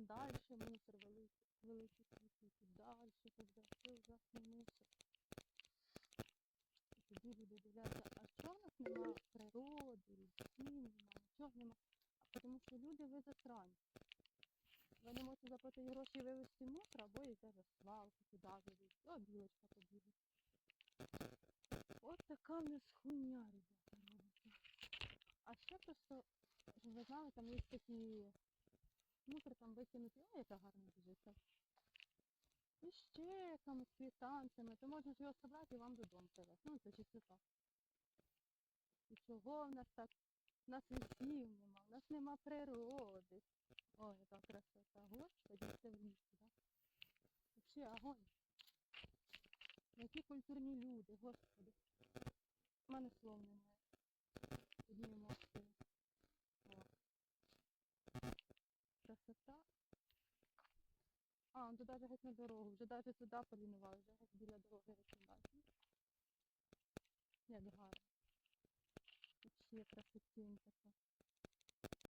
там далі мусор великий, великий тут далі це ужасний мусор. І тоді люди дивляться, а чого в нас нема природи, лісів, нема, нічого нема. А тому що люди ви засранці. Ви не можете заплатити гроші вивезти мусор, або йде за свалку, туди вивезти, о, білочка побігла. От така в нас хуйня, ребята, робиться. А ще просто, щоб ви знали, там є такі мусор там викинути, ой, яка гарна це. І з чеками, з квитанціями, то можна ж його собрати і вам додому привезти. Ну, це чистота. І чого в нас так? У нас лісів нема, у нас нема природи. Ой, яка красота. Господи, це в лісі, да? Вообще огонь. Які культурні люди, господи. У мене слов немає. Одні емоції. О. Красота. А, он туди вже геть на дорогу, вже навіть туди полінували, вже геть біля дороги рекомендації. Як гарно. Ще красотінь така.